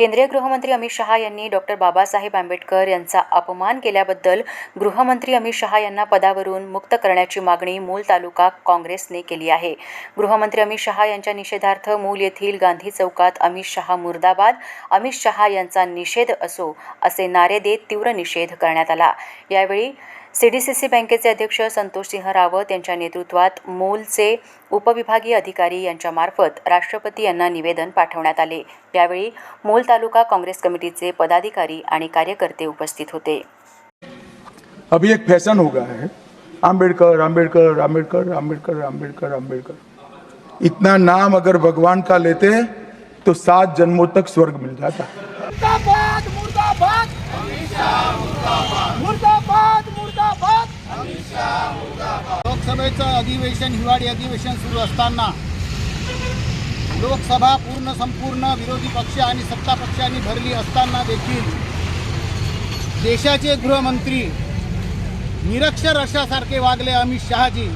केंद्रीय गृहमंत्री अमित शहा यांनी डॉक्टर बाबासाहेब आंबेडकर यांचा अपमान केल्याबद्दल गृहमंत्री अमित शहा यांना पदावरून मुक्त करण्याची मागणी मूल तालुका काँग्रेसने केली आहे. गृहमंत्री अमित शहा यांच्या निषेधार्थ मूल येथील गांधी चौकात अमित शहा मुर्दाबाद अमित शहा यांचा निषेध असो असे नारे देत तीव्र निषेध करण्यात आला. यावेळी सीडीसीसी बँकेचे अध्यक्ष संतोषसिंह रावत यांच्या नेतृत्वात मूलचे उपविभागीय अधिकारी यांच्यामार्फत राष्ट्रपती यांना निवेदन पाठवण्यात आले. यावेळी मूल तालुका काँग्रेस कमिटीचे पदाधिकारी आणि कार्यकर्ते उपस्थित होते. अभी एक फैशन हो गया है. आम्बेडकर आम्बेडकर आम्बेडकर आम्बेडकर आम्बेडकर आम्बेडकर इतना नाम अगर भगवान का लेते तो सात जन्मों तक स्वर्ग मिल जाता. मुर्दाबाद मुर्दाबाद। लोकसभेचं अधिवेशन हिवाळी अधिवेशन सुरू असताना लोकसभा पूर्ण संपूर्ण विरोधी पक्ष आणि सत्ता पक्षांनी भरली असताना देखील देशाचे गृहमंत्री निरक्षर अशासारखे वागले अमित शहाजी.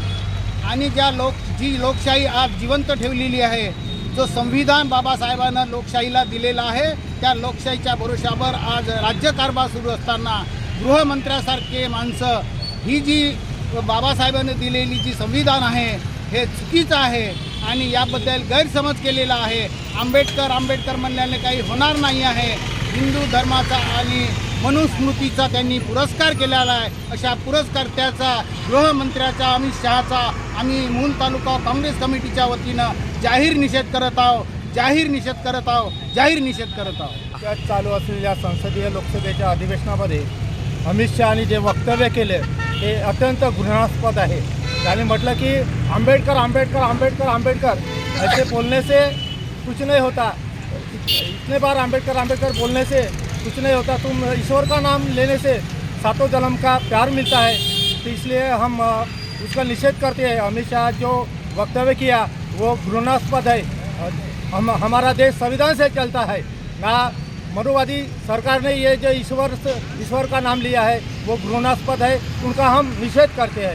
आणि ज्या लोक जी लोकशाही आज जिवंत ठेवलेली आहे जो संविधान बाबासाहेबांना लोकशाहीला दिलेला आहे त्या लोकशाहीच्या भरोशावर आज राज्यकारभार सुरू असताना गृहमंत्र्यासारखे माणसं ही जी बाबासाहेबांनी दिलेली जी संविधान आहे हे चुकीचं आहे आणि याबद्दल गैरसमज केलेला आहे. आंबेडकर आंबेडकर म्हणल्याने काही होणार नाही आहे. हिंदू धर्माचा आणि मनुस्मृतीचा त्यांनी पुरस्कार केलेला आहे. अशा पुरस्कर्त्याचा गृहमंत्र्याचा अमित शहाचा आम्ही मूल तालुका काँग्रेस कमिटीच्या वतीनं जाहीर निषेध करत आहोत. जाहीर निषेध करत आहोत. जाहीर निषेध करत आहोत. त्यात चालू असलेल्या संसदीय लोकसभेच्या अधिवेशनामध्ये अमित शहानी जे वक्तव्य केले ते अत्यंत घृणास्पद आहे. त्याने म्हटलं की आंबेडकर आंबेडकर आंबेडकर आंबेडकर ऐसे बोलने से कुछ नहीं होता. इतने बार आंबेडकर आंबेडकर बोलने से कुछ नहीं होता. तुम ईश्वर का नाम लेने से सातों जन्म का प्यार मिलता है? तो इसलिए हम उसका निषेध करते हैं। अमित शाह जो वक्तव्य किया, वो घृणास्पद है। हम, हमारा देश संविधान से चलता है। ना मनुवादी सरकार ने ये जो ईश्वर ईश्वर का नाम लिया है वो घृणास्पद है उनका हम निषेध करते हैं।